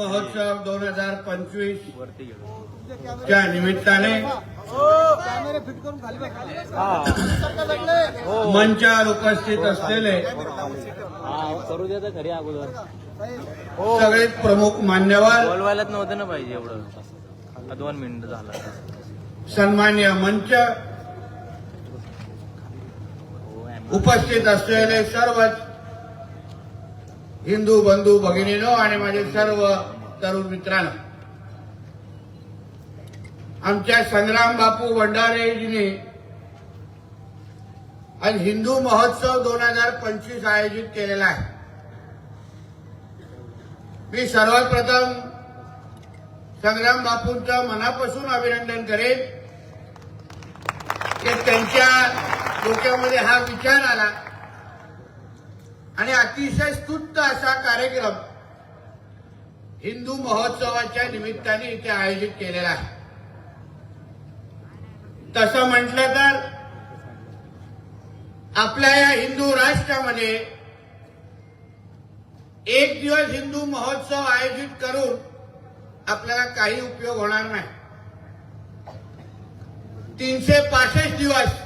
महोत्सव दोन हजार पंचवीस च्या निमित्ताने कॅमेरे फिट करून खाली बस. हो. मंचावर उपस्थित असलेले हा सगळे प्रमुख मान्यवर बोलवायलाच नव्हतं ना पाहिजे एवढं. आता दोन मिनिट झालं. सन्मान्य मंच हो उपस्थित असलेले सर्वच हिंदू बंधू भगिनीनो आणि माझे सर्व तरुण मित्रांनो. आमच्या संग्राम बापू भंडारेजीने आज हिंदू महोत्सव दोन हजार पंचवीस आयोजित केलेला आहे. मी सर्वात प्रथम संग्राम बापूंचं मनापासून अभिनंदन करेन की त्यांच्या डोक्यामध्ये हा विचार आला. आणि अतिशय स्तुत्त असा कार्यक्रम हिंदू महोत्सवाच्या निमित्ताने इथे आयोजित केलेला आहे. तसं म्हटलं तर आपल्या या हिंदू राष्ट्रामध्ये एक दिवस हिंदू महोत्सव आयोजित करून आपल्याला काही उपयोग होणार नाही. तीनशे पासष्ट दिवस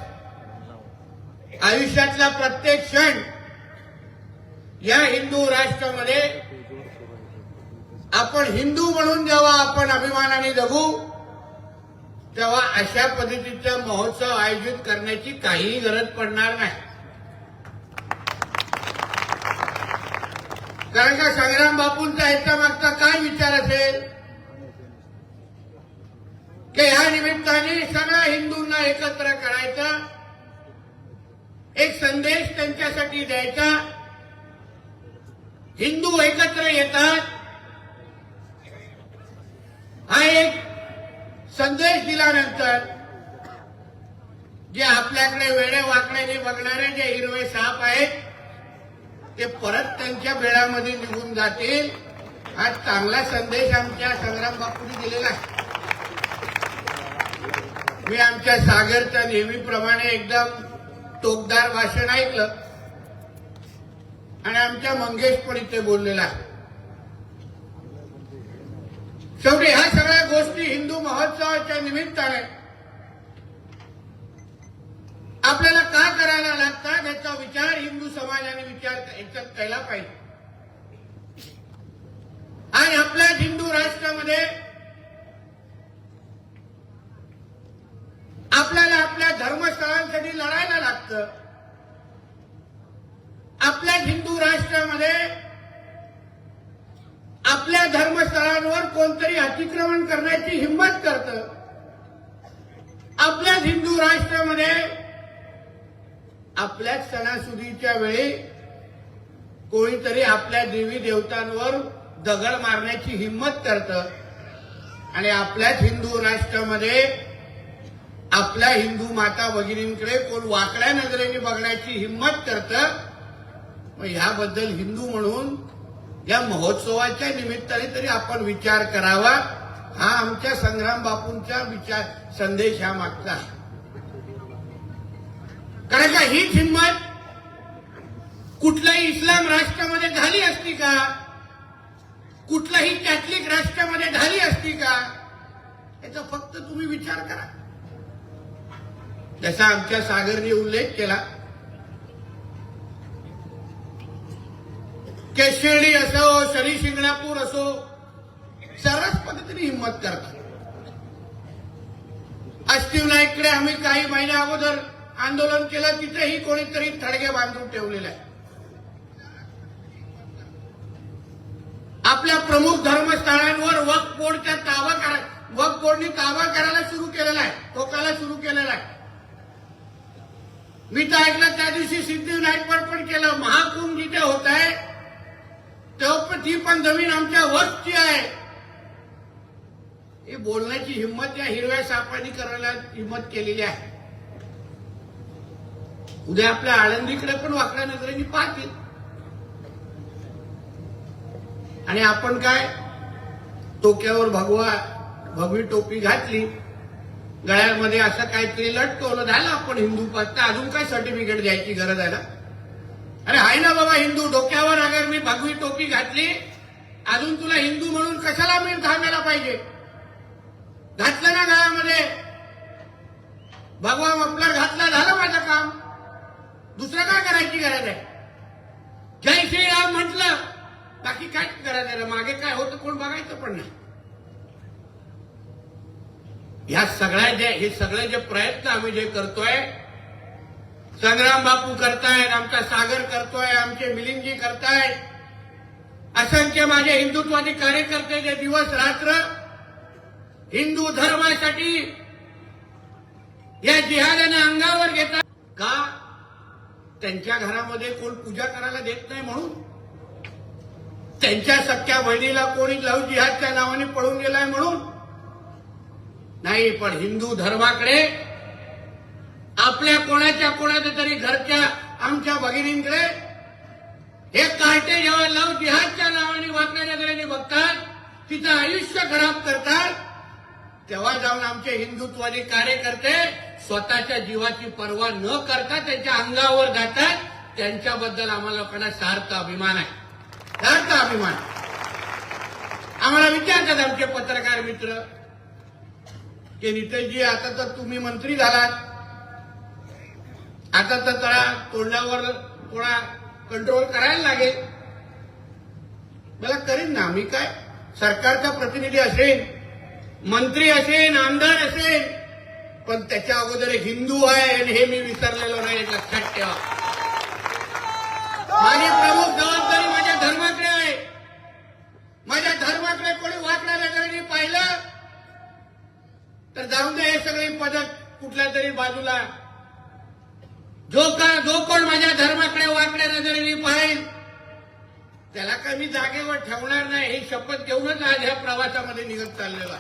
आयुष्यातला प्रत्येक क्षण या हिंदू राष्ट्रामध्ये आपण हिंदू म्हणून जेव्हा आपण अभिमानाने जगू तेव्हा अशा पद्धतीचा महोत्सव आयोजित करण्याची काहीही गरज पडणार नाही. कारण का संग्राम बापूंचा ह्याच्या मागचा काय विचार असेल? की ह्या निमित्ताने सगळ्या हिंदूंना एकत्र करायचा एक संदेश त्यांच्यासाठी द्यायचा हिंदू एकत्र येतात. हा एक संदेश दिल्यानंतर जे आपल्याकडे वेळे वाकड्याने बघणारे जे हिरवे साप आहेत ते परत त्यांच्या बेळामध्ये निघून जातील. हा चांगला संदेश आमच्या संग्राम बापूंनी दिलेला आहे. मी आमच्या सागरच्या नेहमीप्रमाणे एकदम टोकदार भाषण ऐकलं. आणि आमच्या मंगेश पण इथे बोललेला आहे. शेवटी ह्या सगळ्या गोष्टी हिंदू महोत्सवाच्या निमित्ताने. आपल्याला का करायला लागतात याचा विचार हिंदू समाजाने विचार याच्यात केला पाहिजे? आणि आपल्या हिंदू राष्ट्रामध्ये आपल्याला आपल्या धर्मस्थळांसाठी लढायला लागतं. आपल्या हिंदू राष्ट्रामध्ये आपल्या धर्मस्थळांवर कोणतरी अतिक्रमण करण्याची हिंमत करतं. आपल्याच हिंदू राष्ट्रामध्ये आपल्याच सणासुदीच्या वेळी कोणीतरी आपल्या देवी देवतांवर दगड मारण्याची हिंमत करतं. आणि आपल्याच हिंदू राष्ट्रामध्ये आपल्या हिंदू माता भगिनींकडे कोण वाकड्या नजरेने बघण्याची हिंमत करतं मग ह्याबद्दल हिंदू म्हणून या महोत्सवाच्या निमित्ताने तरी आपण विचार करावा. हा आमच्या संग्राम बापूंचा विचार संदेश हा मागचा कारण का हीच हिंमत कुठल्याही इस्लाम राष्ट्रामध्ये झाली असती का? कुठल्याही कॅथलिक राष्ट्रामध्ये झाली असती का? याचा फक्त तुम्ही विचार करा. जसा आमच्या सागरने उल्लेख केला केशिर्डी असो शनी शिंगणापूर असो सर्वच पद्धतीने हिंमत करतात. अष्टीव नाईककडे आम्ही काही महिन्या अगोदर आंदोलन केलं तिथेही कोणीतरी थडगे बांधून ठेवलेले आहे आपल्या प्रमुख धर्मस्थळांवर वक्फ बोर्डच्या ताबा करा वक्फ बोर्डने ताबा करायला सुरू केलेला आहे टोकाला सुरू केलेला आहे. मी तर ऐकलं त्या दिवशी सिद्धिविनायकवर पण केलं महाकुंभ जिथे होत आहे तर ती पण जमीन आमच्या वस्ती आहे. हे बोलण्याची हिंमत या हिरव्या सापानी करायला हिंमत केलेली आहे. उद्या आपल्या आळंदीकडे पण वाकड्या नजरेने पाहतील. आणि आपण काय? टोक्यावर भगवा भगवी टोपी घातली. गळ्यामध्ये असं काहीतरी लटकवलं. झालं आपण हिंदू पाहता अजून काय सर्टिफिकेट द्यायची गरज आहे ना? अरे आहे ना बाबा हिंदू डोक्यावर अगर मी भगवी टोपी घातली अजून तुला हिंदू म्हणून कशाला मी मीठ घालायला पाहिजे? घातलं ना गावामध्ये भगवा मफलर घातला झालं माझं काम. दुसरं काय करायची गरज आहे? जय श्रीराम म्हटलं बाकी काय गरज आहे मागे काय होतं कोण बघायचं पण नाही. ह्या सगळ्या जे हे सगळे जे प्रयत्न आम्ही जे करतोय संग्राम बापू करतायत आमचा सागर करतोय आमचे मिलिंदजी करतायत असंख्य माझे हिंदुत्वादी कार्यकर्ते जे दिवस रात्र हिंदू धर्मासाठी या जिहादाने अंगावर घेतात. का? त्यांच्या घरामध्ये कोण पूजा करायला देत नाही म्हणून? त्यांच्या सख्या बहिणीला कोणी लव जिहादच्या नावाने पळून गेलाय म्हणून? नाही पण हिंदू धर्माकडे आपल्या कोणाच्या कोणाच्या तरी घरच्या आमच्या भगिनींकडे हे कार्टे जेव्हा लव जिहादच्या नावाने वाकड्या नजरेने बघतात तिचं आयुष्य खराब करतात तेव्हा जाऊन आमचे हिंदुत्वादी कार्यकर्ते स्वतःच्या जीवाची पर्वा न करता त्यांच्या अंगावर जातात त्यांच्याबद्दल आम्हाला लोकांना सार्थ अभिमान आहे. सार्थ अभिमान. आम्हाला विचारतात आमचे पत्रकार मित्र की नितेशजी आता तर तुम्ही मंत्री झालात. आता तर तळा तोडल्यावर थोडा कंट्रोल करायला लागेल. मला करीन ना मी काय? सरकारचा प्रतिनिधी असेल मंत्री असेल आमदार असेल पण त्याच्या अगोदर एक हिंदू आहे आणि हे मी विसरलेलो नाही लक्षात ठेवा. माझी प्रमुख जबाबदारी माझ्या धर्माकडे आहे. माझ्या धर्माकडे कोणी वाकड्या नजरेने पाहिलं तर जाऊ दे हे सगळी पदक कुठल्या तरी बाजूला. जो का जो कोण माझ्या धर्माकडे वाकड्या नजरेने पाहिल त्याला काय मी जागेवर ठेवणार नाही ही शपथ घेऊनच आज ह्या प्रवासामध्ये निघत चाललेला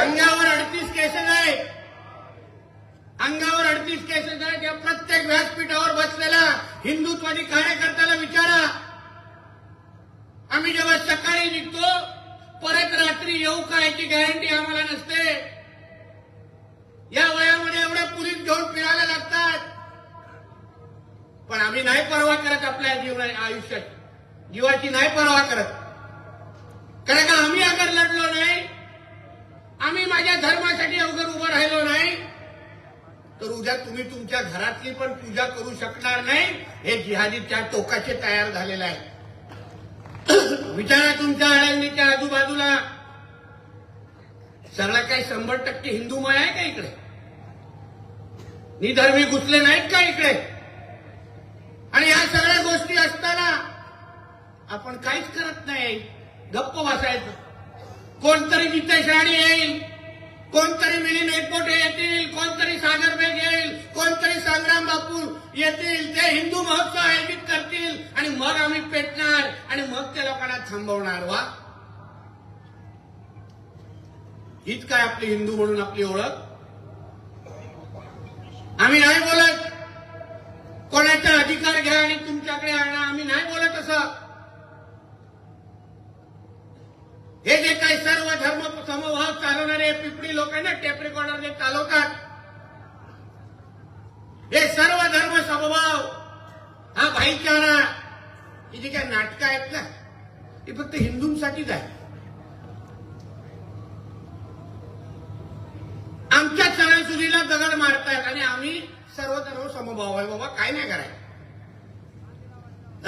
अंगावर अडतीस केसेस आहे अंगावर अडतीस केसेस आहेत या प्रत्येक व्यासपीठावर बसलेला हिंदुत्वादी कार्यकर्त्याला विचारा. आम्ही जेव्हा सकाळी निघतो परत रात्री येऊ का याची गॅरंटी आम्हाला नसते. या वयामध्ये एवढ्या पुरीत घेऊन फिरायला लागतात. पण आम्ही नाही पर्वा करत आपल्या जीवना आयुष्यात. जीवाची नाही पर्वा करत. कारण का आम्ही अगर लढलो नाही आम्ही माझ्या धर्मासाठी अवघड उभं राहिलो नाही तर उद्या तुम्ही तुमच्या घरातली पण पूजा करू शकणार नाही. हे जिहादी त्या टोकाचे तयार झालेलं आहे. विचारा तुमच्या आळंदीच्या आजूबाजूला. सगळं काही शंभर टक्के हिंदूमय आहे का इकडे? निधर्मी घुसले नाहीत का इकडे? आणि या सगळ्या गोष्टी असताना आपण काहीच करत नाही. गप्प बसायचं. कोणतरी नितेश राणे येईल कोणतरी मिलिंद एकपोटे येतील कोणतरी सागर बेग येईल कोणतरी संग्राम बापू येतील ते हिंदू महोत्सव आयोजित करतील आणि मग आम्ही पेटणार आणि मग त्या लोकांना थांबवणार. वा. हीच काय आपली हिंदू म्हणून आपली ओळख? आम्ही नाही बोलत. कोणाचा अधिकार घ्या आणि तुमच्याकडे आणा. आम्ही नाही बोलत असं. हे जे काही सर्व धर्म समभाव चालवणारे पिपडी लोक आहे ना टेप रेकॉर्डर जे चालवतात. हे सर्व धर्म समभाव. हा भाईचारा. ही जी काही नाटकं आहेत ना ही फक्त हिंदूंसाठीच आहे आमच्या सणासुदीला दगड मारतायत आणि आम्ही सर्व समभाव आहे बाबा काय नाही करायचं.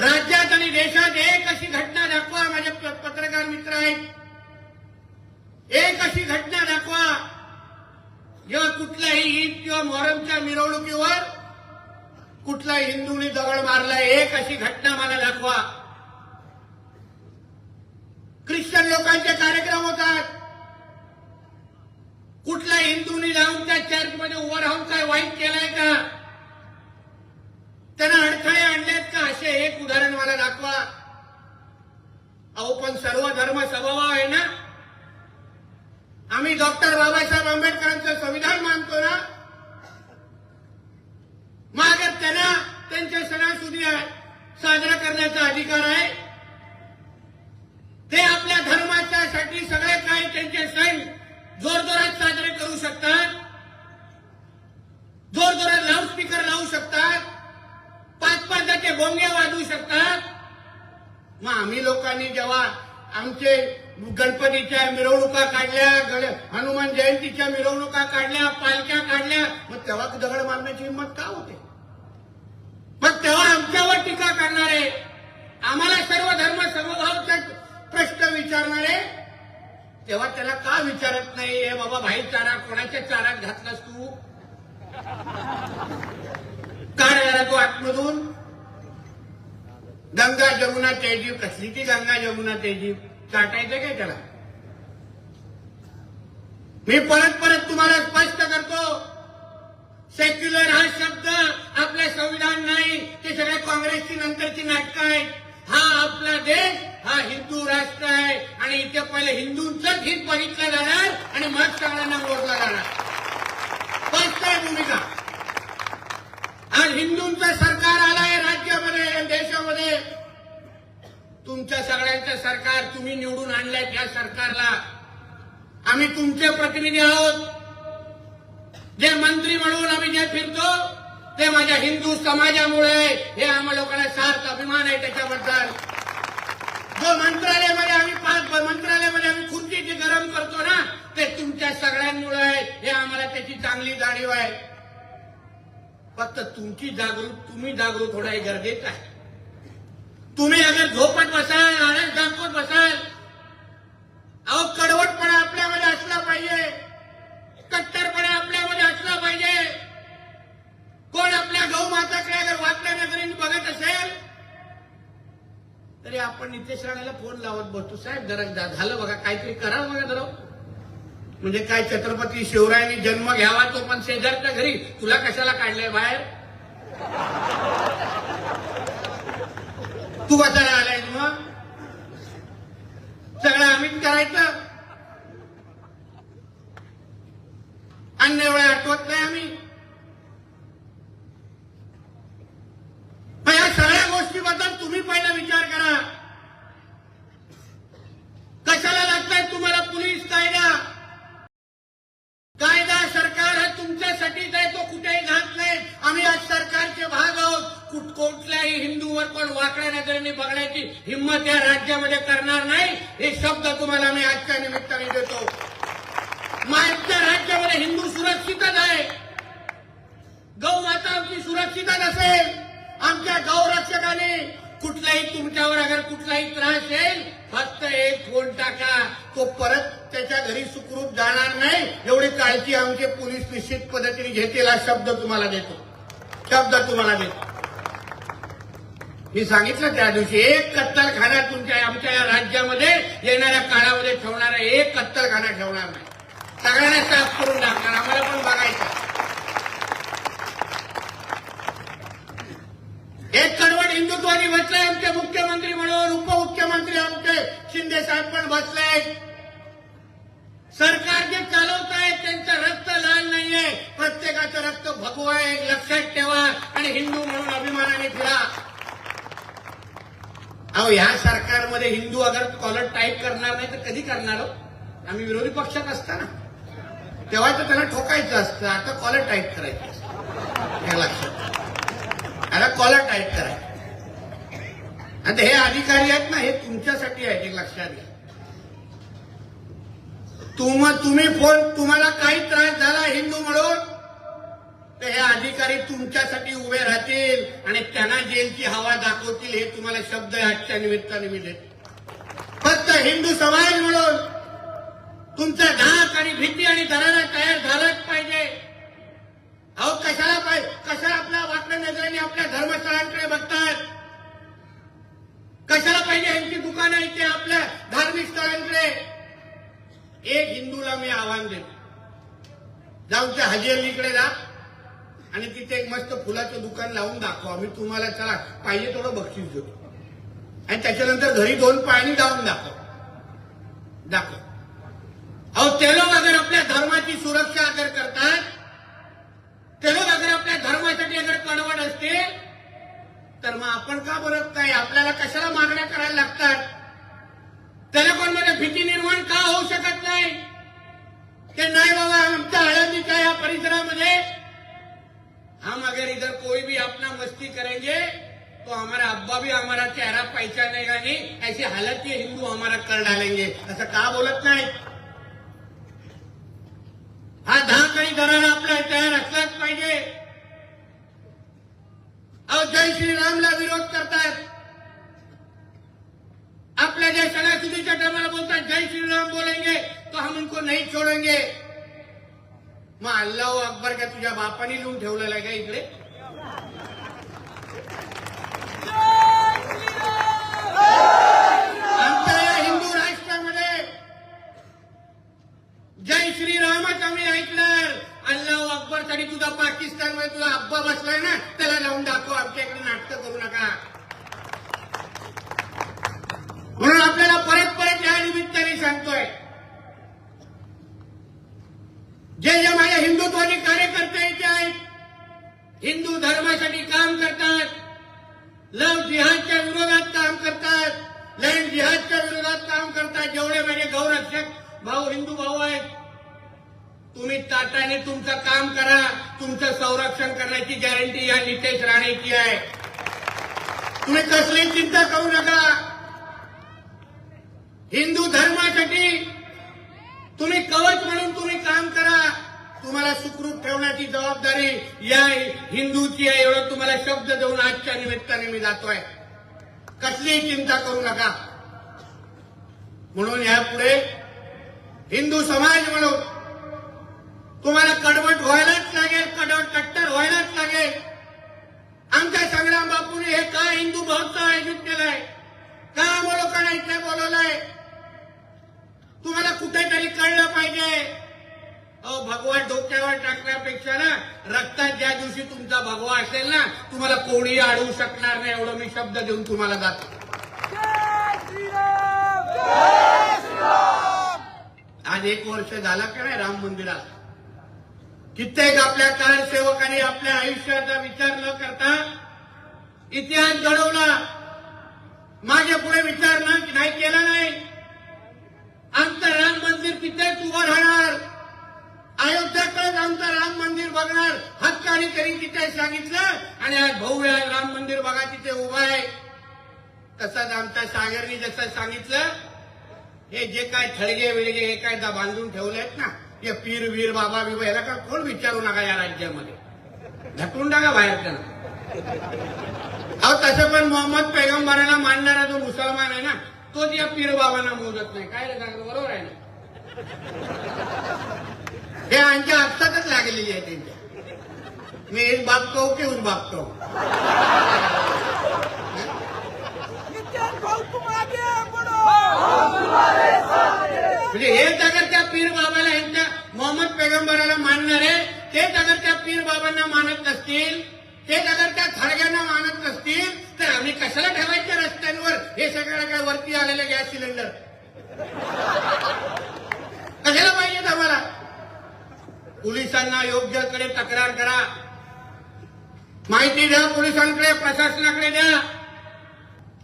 राज्यात आणि देशात एक अशी घटना दाखवा माझे प- पत्रकार मित्र आहेत. एक अशी घटना दाखवा जेव्हा कुठल्याही ईद किंवा मोहरमच्या मिरवणुकीवर कुठला हिंदूंनी दगड मारला एक अशी घटना मला दाखवा. ख्रिश्चन लोकांचे कार्यक्रम होतात. कुठल्या हिंदूनी जाऊन त्या चर्चमध्ये उभं राहून काय वाईट केलाय का? त्यांना अडथळे आणलेत का? असे एक उदाहरण मला दाखवा. अहो पण सर्व धर्म स्वभाव आहे ना? आम्ही डॉक्टर बाबासाहेब आंबेडकरांचं संविधान मानतो ना? मग त्यांना त्यांच्या सणासुदी साजरा करण्याचा अधिकार आहे ते आपल्या धर्माच्या साठी सगळे काही त्यांचे सण जोरजोरात साजरे करू शकतात जोरजोरात लाऊडस्पीकर लावू शकतात पाच पाच टक्के बोंगे वाजवू शकतात मग आम्ही लोकांनी जेव्हा आमचे गणपतीच्या मिरवणुका काढल्या हनुमान जयंतीच्या मिरवणुका काढल्या पालख्या काढल्या. मग तेव्हा दगड मारण्याची हिंमत का होते? मग तेव्हा आमच्यावर टीका करणारे आम्हाला सर्व धर्म समभावचे प्रश्न विचारणारे तेव्हा त्याला का विचारत नाही? हे बाबा भाई चारा कोणाच्या चारात घातलास तू? काय जरा तू आतमधून गंगा जमुना तेजीव कसली ती गंगा जमुना तेजीव चाटायचं काय त्याला? मी परत परत तुम्हाला स्पष्ट करतो. सेक्युलर हा शब्द आपलं संविधान नाही ते सगळ्या काँग्रेसची नंतरची नाटकं आहेत. हा आपला देश हा हिंदू राष्ट्र आहे. आणि इथे पहिले हिंदूंचंच हित बघितलं जाणार आणि मग सगळ्यांना मोडलं जाणार. स्पष्ट आहे भूमिका. आज हिंदूंचं सरकार आलंय राज्यामध्ये देशामध्ये. तुमच्या सगळ्यांचं सरकार तुम्ही निवडून आणलंय त्या सरकारला. आम्ही तुमचे प्रतिनिधी आहोत. जे मंत्री म्हणून आम्ही जे फिरतो ते माझ्या हिंदू समाजामुळे. हे आम्हा लोकांना सार्थ अभिमान आहे त्याच्याबद्दल. जो मंत्रालयामध्ये आम्ही पाच मंत्रालयामध्ये आम्ही खुर्ची जी गरम करतो ना ते तुमच्या सगळ्यांमुळे आहे. हे आम्हाला त्याची चांगली जाणीव आहे. फक्त तुमची जागृत तुम्ही जागरूक होणं हे गरजेचं आहे. तुम्ही अगर झोपत बसाल आळस दाखवत बसाल अहो कडवटपणा आपल्यामध्ये असला पाहिजे कट्टरपणा आपल्यामध्ये असला पाहिजे कोण आपल्या गौ माताकडे अगर वाटल्या नजरेने बघत असेल तरी आपण नितेश राणाला फोन लावत बसतो साहेब जरा झालं बघा काहीतरी करा बघा जरा. म्हणजे काय छत्रपती शिवरायांनी जन्म घ्यावा तो पण शेजारच्या घरी. तुला कशाला काढलंय बाहेर? तू कशाला आलाय मग? सगळं आम्हीच करायचं. अन्य वेळा आठवत नाही आम्ही पण या सगळ्या गोष्टीबद्दल तुम्ही पहिला विचार करा कशाला लागताय तुम्हाला पोलीस कायदा कायदा सरकार हा तुमच्यासाठीच आहे तो कुठेही घात नाही आम्ही आज सरकारचे भाग आहोत कुठ कोणत्याही हिंदूवर पण वाकड्या नजरेने बघण्याची हिंमत या राज्यामध्ये करणार नाही हे शब्द तुम्हाला मी आजच्या निमित्ताने देतो माझ्या राज्यामध्ये हिंदू सुरक्षितच आहे गौ माता आमची सुरक्षितच असेल आमच्या गौरक्षकाने कुठलाही तुमच्यावर अगर कुठलाही त्रास येईल फक्त एक फोन टाका तो परत त्याच्या घरी सुखरूप जाणार नाही एवढी काळजी आमचे पोलीस निश्चित पद्धतीने घेतील हा शब्द तुम्हाला देतो शब्द तुम्हाला देतो मी सांगितलं त्या दिवशी एक कत्तलखाना तुमच्या आमच्या या राज्यामध्ये येणाऱ्या काळामध्ये ठेवणारा एक कत्तलखाना ठेवणार नाही. सगळ्यांना साफ करून टाकणार आम्हाला पण बघायचं एक कडवट हिंदुत्वानी बसले आमचे मुख्यमंत्री म्हणून उपमुख्यमंत्री आमचे शिंदे साहेब पण बसले सरकार जे चालवत आहे त्यांचं रक्त लाल नाहीये. प्रत्येकाचं रक्त भगवा आहे लक्षात ठेवा. आणि हिंदू म्हणून अभिमानाने फिरा. अहो ह्या सरकारमध्ये हिंदू अगर कॉलर टाईप करणार नाही तर कधी करणार हो? आम्ही विरोधी पक्षात असताना. तेव्हा तर त्याला ठोकायचं असतं. आता कॉलर टाईप करायचं असतं. हे लक्षात आता कॉलर टाईप करायचं. आता हे अधिकारी आहेत ना हे तुमच्यासाठी आहेत एक लक्षात घ्या. तुम तुम्ही फोन तुम्हाला काही त्रास झाला हिंदू म्हणून? तर हे अधिकारी तुमच्यासाठी उभे राहतील आणि त्यांना जेलची हवा दाखवतील हे तुम्हाला शब्द आजच्या निमित्ताने मिळेल फक्त हिंदू समाज म्हणून तुमचा धाक आणि भीती आणि दरारा तयार झालाच पाहिजे. अहो कशाला पाहिजे कशाला आपल्या वाटण्या नजरेने आपल्या धर्मस्थळांकडे बघतात? कशाला पाहिजे यांची दुकानं इथे आपल्या धार्मिक स्थळांकडे? एक हिंदूला मी आव्हान देतो. जाऊन त्या हजी अलीकडे जा. आणि तिथे एक मस्त फुलाचं दुकान लावून दाखवा. आम्ही तुम्हाला चला पाहिजे थोडं बक्षीस देतो. आणि त्याच्यानंतर घरी दोन पाणी लावून दाखव. दाखव. अहो ते लोक अगर आपल्या धर्माची सुरक्षा अगर करतात ते लोक अगर आपल्या धर्मासाठी अगर कडवड असते तर मग आपण का बोलत नाही? आपल्याला कशाला मागण्या करायला लागतात? त्याला कोणमध्ये भीती निर्माण का होऊ शकत नाही? ते नाही बाबा आमच्या हळदीच्या या परिसरामध्ये हम अगर इधर कोई भी अपना मस्ती करेंगे तो हमारा अब्बा भी हमारा चेहरा पहचानेगा नहीं। ऐसी हालत ये हिंदू हमारा कर डालेंगे। असं का बोलत नाही। हा धाक आणि दरारा आपल्या तयार असलाच पाहिजे अहो जय श्रीरामला विरोध करतात आपल्या ज्या सणासुदीच्या टायमाला बोलतात जय श्रीराम बोलेंगे तो हम उनको नहीं छोडेंगे। मग अल्लाह अकबर का तुझ्या बापाने लिहून ठेवलेला आहे का इकडे? आमच्या या हिंदू राष्ट्रामध्ये जय श्रीरामच आम्ही ऐकणार. अल्लाह अकबरसाठी तुझा पाकिस्तानमध्ये तुझा अब्बा बसलाय ना त्याला जाऊन दाखव आमच्या इकडे नाटकं करू नका. म्हणून आपल्याला परत परत या निमित्ताने सांगतोय जे जे माझ्या हिंदुत्वादी कार्यकर्ते इथे आहेत हिंदू धर्मासाठी काम करतात लव जिहादच्या विरोधात काम करतात लँड जिहादच्या विरोधात काम करतात जेवढे माझे गौरक्षक भाऊ हिंदू भाऊ आहेत तुम्ही ताटाने तुमचं काम करा तुमचं संरक्षण करण्याची गॅरंटी या नितेश राणेची आहे. तुम्ही कसली चिंता करू नका. हिंदू धर्मासाठी तुम्ही कवच म्हणून तुम्ही काम करा. तुम्हाला सुखरूप ठेवण्याची जबाबदारी या हिंदूची आहे एवढं तुम्हाला शब्द देऊन आजच्या निमित्ताने मी जातोय. कसलीही चिंता करू नका. म्हणून यापुढे हिंदू समाज म्हणून तुम्हाला कडवट व्हायलाच लागेल कडवट कट्टर व्हायलाच लागेल. आमच्या संग्राम बापूने हे का हिंदू महोत्सव आयोजित केलंय? का लोकांना इथे बोलवलंय? तुम्हाला कुठेतरी कळलं पाहिजे. अहो भगवा डोक्यावर टाकण्यापेक्षा ना रक्तात ज्या दिवशी तुमचा भगवा असेल ना तुम्हाला कोणी अडवू शकणार नाही एवढं मी शब्द देऊन तुम्हाला जातो. आज एक वर्ष झाला का नाही राम मंदिरात? कित्येक आपल्या कारसेवकांनी आपल्या आयुष्याचा विचार न करता इतिहास घडवला. मागे पुढे विचार न- नाही केला नाही. तिथेच उभं राहणार. अयोध्याकडेच आमचं राम मंदिर बघणार. हक्कानी तरी तिथे सांगितलं आणि आज भाऊ आज राम मंदिर बघा तिथे उभं आहे. तसाच आमच्या सागरनी जसं सांगितलं हे जे काय थळगे विळगे हे काय बांधून ठेवले आहेत ना हे पीर वीर बाबा बिबा याला का कोण विचारू नका या राज्यामध्ये? ढकलून टाका बाहेर त्यांना अहो तसं पण मोहम्मद पैगंबराला मानणारा जो मुसलमान आहे ना तोच या पीर बाबांना मोजत नाही. काय रे सांगतो बरोबर आहे ना? हे आमच्या हातातच लागलेली आहे त्यांच्या. मी एक बाप कहू म्हणजे हे अगर त्या पीर बाबाला यांच्या मोहम्मद पैगंबराला मानणारे तेच अगर त्या पीर बाबांना मानत नसतील तेच अगर त्या थडग्यांना मानत नसतील तर आम्ही कशाला ठेवायच्या रस्त्यांवर? हे सगळं काय वरती आलेले गॅस सिलेंडर? कशाला पाहिजेत आम्हाला? पोलिसांना योग्यकडे तक्रार करा. माहिती द्या पोलिसांकडे प्रशासनाकडे द्या.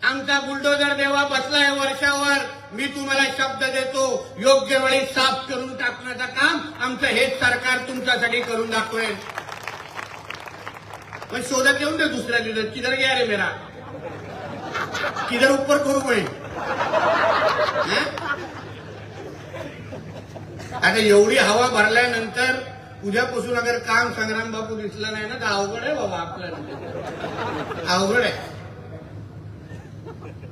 आमचा बुलडोजर देवा बसलाय वर्षावर. मी तुम्हाला शब्द देतो योग्य वेळी साफ करून टाकण्याचं काम आमचं हेच सरकार तुमच्यासाठी करून दाखवेल. पण शोधत येऊन दे दुसऱ्या दिवस किधर गया रे मेरा? किधर उपर करू मैं आता एवढी हवा भरल्यानंतर उद्यापासून अगर काम संग्राम बापू दिसलं नाही ना तर अवघड आहे बाबा आपल्याला अवघड आहे.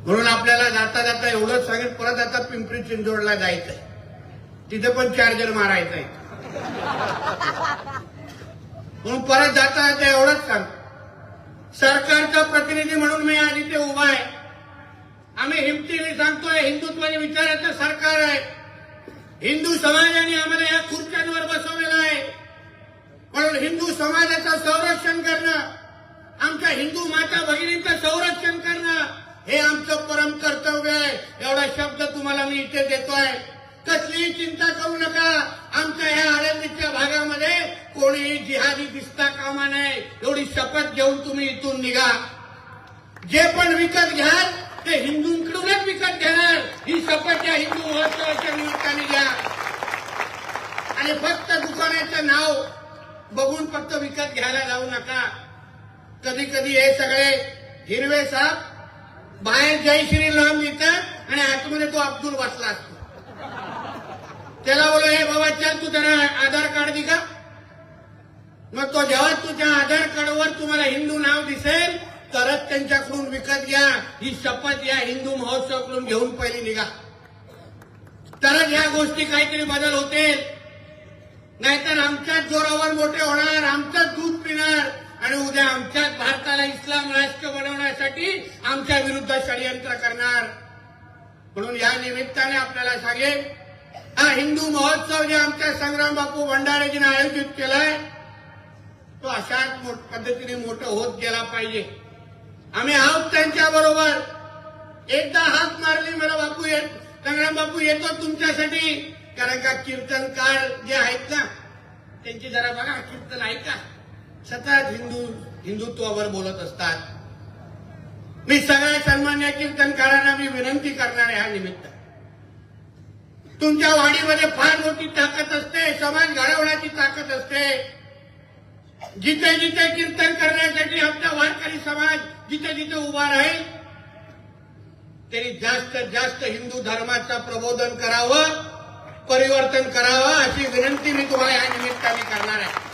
म्हणून आपल्याला जाता जाता एवढंच सांगेल परत आता पिंपरी चिंचवडला जायचंय. तिथे पण चार्जर मारायचंय म्हणून परत जाता जाता एवढंच सांग. सरकारचा प्रतिनिधी म्हणून मी आधी ते उभा आहे. आम्ही हिमतीने सांगतोय हिंदुत्वाने विचारायचं सरकार आहे. हिंदू समाजाने आम्हाला या खुर्च्यांवर बसवलेलं आहे. म्हणून हिंदू समाजाचं संरक्षण करणं आमच्या हिंदू माता भगिनींचं संरक्षण करणं हे आमचं परम कर्तव्य आहे. एवढा शब्द तुम्हाला मी इथे देतोय. कसलीही चिंता करू नका. आमच्या ह्या आळंदीच्या भागामध्ये कोणीही जिहादी दिसता कामा नये. एवढी शपथ घेऊन तुम्ही इथून निघा. जे पण विकत घ्याल ते हिंदूंकडूनच विकत घेणार. ही शपथ या हिंदू महोत्सवाच्या निमित्ताने घ्या. आणि फक्त दुकानाचं नाव बघून फक्त विकत घ्यायला जाऊ नका. कधी कधी हे सगळे हिरवे साप बाहेर जय श्री राम लिहितात आणि आतमध्ये तो अब्दुल बसला असतो. त्याला बोलो हे बाबा चल तू त्याला आधार कार्ड दि का मग तो जेव्हा तुझ्या आधार कार्डवर तुम्हाला हिंदू नाव दिसेल तरच त्यांच्याकडून विकत घ्या. ही शपथ या हिंदू महोत्सवाकडून घेऊन पहिली निघा. तरच या गोष्टी काहीतरी बदल होतील. नाहीतर आमच्याच जोरावर मोठे होणार आमचंच दूध पिणार आणि उद्या आमच्याच भारताला इस्लाम राष्ट्र बनवण्यासाठी आमच्या विरुद्ध षडयंत्र करणार. म्हणून या निमित्ताने आपल्याला सांगेन हा हिंदू महोत्सव जे आमच्या संग्राम बापू भंडारेजीनं आयोजित केलाय तो अशाच पद्धतीने मोठं होत गेला पाहिजे. आम्ही आहोत त्यांच्या बरोबर. एकदा हात मारली मला बापू येत संग्राम बापू येतो तुमच्यासाठी. कारण का कीर्तनकार जे आहेत ना त्यांची जरा बघा कीर्तन ऐका. सतत हिंदू हिंदुत्वावर बोलत असतात. मी सगळ्या सन्मान्य कीर्तनकारांना मी विनंती करणार आहे हा निमित्त. तुमच्या वाडीमध्ये फार मोठी ताकद असते समाज घडवण्याची ताकद असते. जिथे जिथे कीर्तन करण्यासाठी आमचा वारकरी समाज जिथे जिथे उभा राहील त्यांनी जास्तीत जास्त हिंदू धर्माचं प्रबोधन करावं परिवर्तन करावं अशी विनंती मी तुम्हाला या निमित्ताने करणार आहे.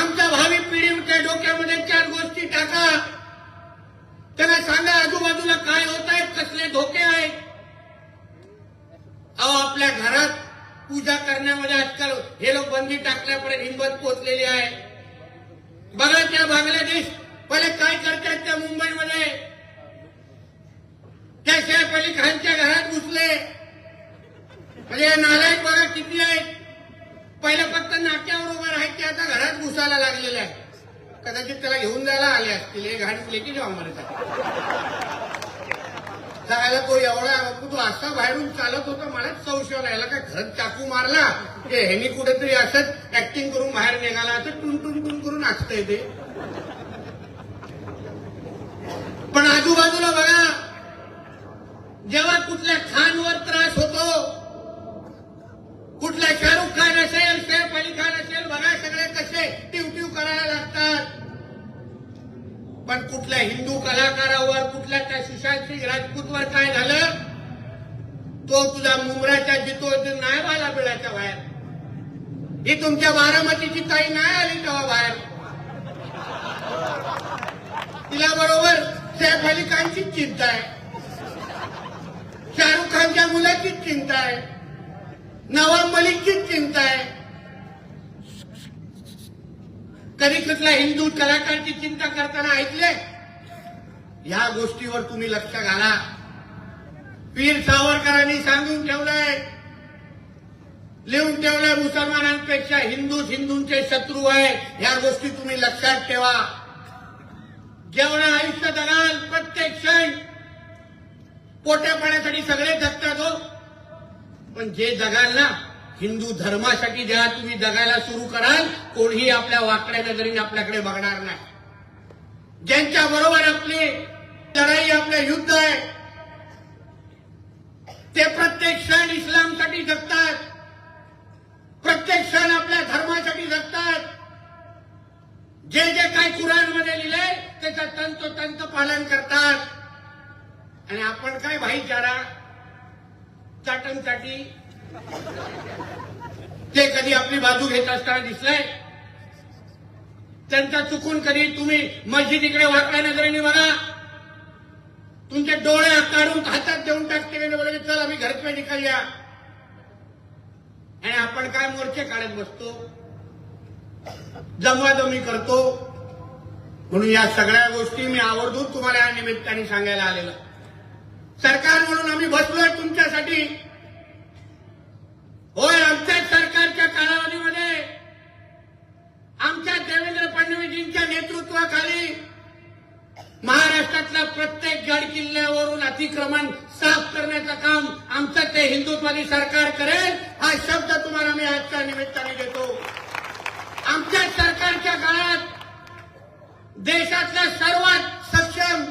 आमच्या भावी पिढीच्या डोक्यामध्ये चार गोष्टी टाका. त्यांना सांगा आजूबाजूला काय होत आहेत कसले धोके आहेत अहो आपल्या घरात पूजा करण्यामध्ये आजकाल हे लोक बंदी टाकल्यापर्यंत हिंमत पोचलेली आहे. बघा त्या बांगलादेश पहिले काय करतात त्या मुंबईमध्ये? त्या सैफ अली खानच्या घरात घुसले. म्हणजे हे नालायक बघा किती आहेत? पहिलं फक्त नाक्यावर उभं राहायचे आता घरात घुसायला लागलेले आहे कदाचित त्याला घेऊन जायला आले असतील हे घाण लेकी जेव्हा मला जायला तो एवढा तू असा बाहेरून चालत होता मलाच संशय राहिला का घरात चाकू मारला ते ह्यानी कुठेतरी असंच ऍक्टिंग करून बाहेर निघाला असं टुन टुन टुन करून असतंय ते पण आजूबाजूला बघा. जेव्हा कुठल्या खानवर त्रास होतो कुठला शाहरुख खान असेल सैफ अली खान असेल बघा सगळे कसे टिव टिव करायला लागतात. पण कुठल्या हिंदू कलाकारावर कुठल्या त्या सुशांत सिंग राजपूतवर काय झालं? तो तुझा मुंबराच्या जितो नाही आला बिळाच्या बाहेर. ही तुमच्या बारामतीची ताई नाही आली तेव्हा बाहेर. तिला बरोबर सैफ अली खानचीच चिंता आहे. शाहरुख खानच्या मुलाचीच चिंता आहे. नवाब मलिकचीच चिंता आहे. कधी कसला हिंदू कलाकारची चिंता करताना ऐकले? या गोष्टीवर तुम्ही लक्ष घाला. पीर सावरकरांनी सांगून ठेवलंय लिहून ठेवलंय मुसलमानांपेक्षा हिंदूच हिंदूंचे शत्रू आहे या गोष्टी तुम्ही लक्षात ठेवा. जेवढं आयुष्य जगाल प्रत्येक क्षण पोट्या पाण्यासाठी सगळे जगतात हो पण जे जगाल ना हिंदू धर्मासाठी जेव्हा तुम्ही जगायला सुरू कराल कोणीही आपल्या वाकड्या नजरेने आपल्याकडे बघणार नाही. ज्यांच्या बरोबर आपली लढाई आपलं युद्ध आहे ते प्रत्येक क्षण इस्लामसाठी जगतात प्रत्येक क्षण आपल्या धर्मासाठी जगतात. जे जे काही कुराणमध्ये लिहिलंय त्याचं तंतोतंत पालन करतात. आणि आपण काय भाईचारा चाटणसाठी? ते कधी आपली बाजू घेत असताना दिसलंय? त्यांचा चुकून कधी तुम्ही मस्जिदीकडे वाकड्या नजरेने बघा. तुमचे डोळे काढून हातात देऊन टाकते आणि बोलायचे चल आम्ही घर पे आणि आपण काय मोर्चे काढत बसतो? जमवाजमी करतो. म्हणून या सगळ्या गोष्टी मी आवर्जून तुम्हाला या निमित्ताने सांगायला आलेलं. सरकार म्हणून आम्ही बसलोय तुमच्यासाठी होय आमच्याच सरकारच्या कालावधीमध्ये आमच्या देवेंद्र फडणवीसजींच्या नेतृत्वाखाली महाराष्ट्रातल्या प्रत्येक गड किल्ल्यावरून अतिक्रमण साफ करण्याचं काम आमचं ते हिंदुत्वादी सरकार करेल हा शब्द तुम्हाला मी आजच्या निमित्ताने देतो आमच्या सरकारच्या काळात देशातल्या सर्वात सक्षम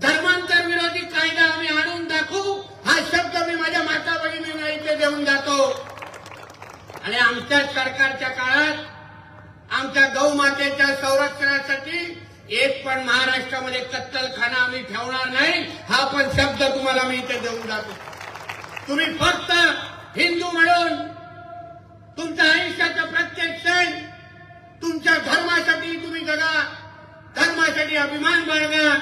धर्मांतर विरोधी कायदा आम्ही आणून दाखवू हा शब्द मी माझ्या माता भगिनींना इथे देऊन जातो आणि आमच्या सरकारच्या काळात आमच्या गौमातेच्या संरक्षणासाठी एक पण महाराष्ट्रामध्ये कत्तलखाना आम्ही ठेवणार नाही हा पण शब्द तुम्हाला मी इथे देऊन जातो तुम्ही फक्त हिंदू म्हणून तुमच्या आयुष्याचा प्रत्येक क्षण तुमच्या धर्मासाठी तुम्ही जगा धर्मासाठी अभिमान बाळगा.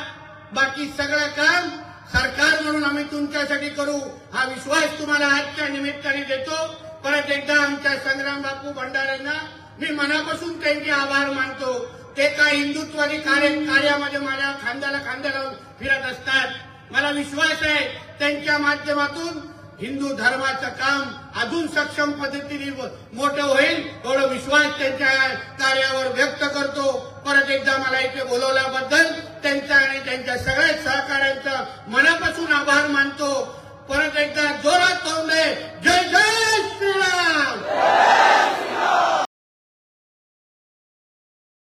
बाकी सगळं काम सरकार म्हणून आम्ही तुमच्यासाठी करू. हा विश्वास तुम्हाला आजच्या निमित्ताने देतो. परत एकदा आमच्या संग्राम बापू भंडाऱ्यांना मी मनापासून त्यांचे आभार मानतो. ते काय हिंदुत्वादी कार्य कार्यामध्ये माझ्या खांद्याला खांद्या लावून फिरत असतात. मला विश्वास आहे त्यांच्या माध्यमातून हिंदू धर्माचं काम अजून सक्षम पद्धतीने मोठं होईल एवढा विश्वास त्यांच्या कार्यावर व्यक्त करतो. परत एकदा मला इथे बोलवल्याबद्दल त्यांचा आणि त्यांच्या सगळ्या सहकाऱ्यांचा मनापासून आभार मानतो. परत एकदा जोरात तोंडे. जय जय श्रीराम.